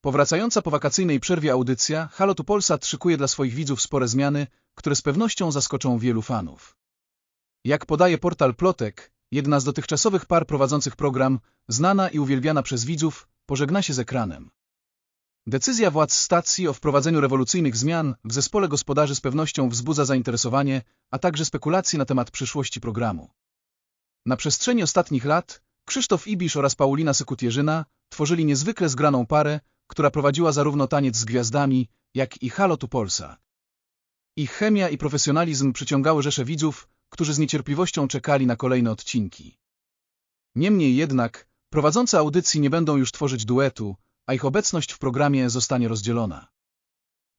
Powracająca po wakacyjnej przerwie audycja Halo tu Polsat szykuje dla swoich widzów spore zmiany, które z pewnością zaskoczą wielu fanów. Jak podaje portal Plotek, jedna z dotychczasowych par prowadzących program, znana i uwielbiana przez widzów, pożegna się z ekranem. Decyzja władz stacji o wprowadzeniu rewolucyjnych zmian w zespole gospodarzy z pewnością wzbudza zainteresowanie, a także spekulacje na temat przyszłości programu. Na przestrzeni ostatnich lat Krzysztof Ibisz oraz Paulina Sykutierzyna tworzyli niezwykle zgraną parę, która prowadziła zarówno taniec z gwiazdami, jak i Halo tu Polsa. Ich chemia i profesjonalizm przyciągały rzesze widzów, którzy z niecierpliwością czekali na kolejne odcinki. Niemniej jednak, prowadzące audycji nie będą już tworzyć duetu, a ich obecność w programie zostanie rozdzielona.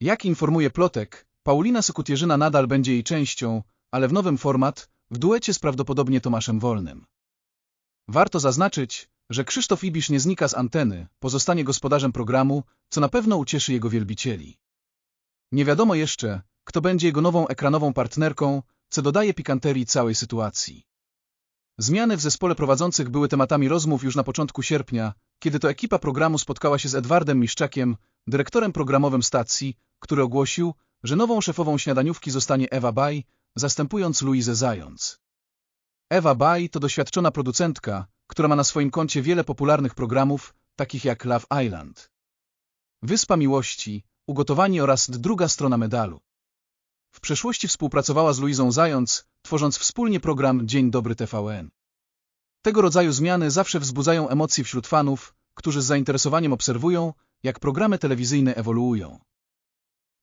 Jak informuje Plotek, Paulina Sykutierzyna nadal będzie jej częścią, ale w nowym format, w duecie z prawdopodobnie Tomaszem Wolnym. Warto zaznaczyć, że Krzysztof Ibisz nie znika z anteny, pozostanie gospodarzem programu, co na pewno ucieszy jego wielbicieli. Nie wiadomo jeszcze, kto będzie jego nową ekranową partnerką, co dodaje pikanterii całej sytuacji. Zmiany w zespole prowadzących były tematami rozmów już na początku sierpnia, kiedy to ekipa programu spotkała się z Edwardem Miszczakiem, dyrektorem programowym stacji, który ogłosił, że nową szefową śniadaniówki zostanie Ewa Baj, zastępując Luizę Zając. Ewa Baj to doświadczona producentka, która ma na swoim koncie wiele popularnych programów, takich jak Love Island. Wyspa Miłości, Ugotowanie oraz Druga strona medalu. W przeszłości współpracowała z Luizą Zając, tworząc wspólnie program Dzień Dobry TVN. Tego rodzaju zmiany zawsze wzbudzają emocje wśród fanów, którzy z zainteresowaniem obserwują, jak programy telewizyjne ewoluują.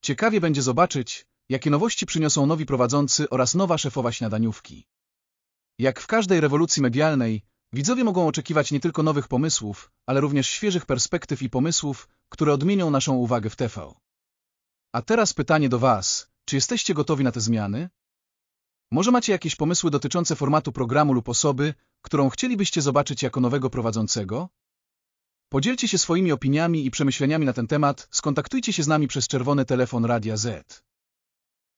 Ciekawie będzie zobaczyć, jakie nowości przyniosą nowi prowadzący oraz nowa szefowa śniadaniówki. Jak w każdej rewolucji medialnej, widzowie mogą oczekiwać nie tylko nowych pomysłów, ale również świeżych perspektyw i pomysłów, które odmienią naszą uwagę w TV. A teraz pytanie do Was, czy jesteście gotowi na te zmiany? Może macie jakieś pomysły dotyczące formatu programu lub osoby, którą chcielibyście zobaczyć jako nowego prowadzącego? Podzielcie się swoimi opiniami i przemyśleniami na ten temat, skontaktujcie się z nami przez czerwony telefon Radia Z.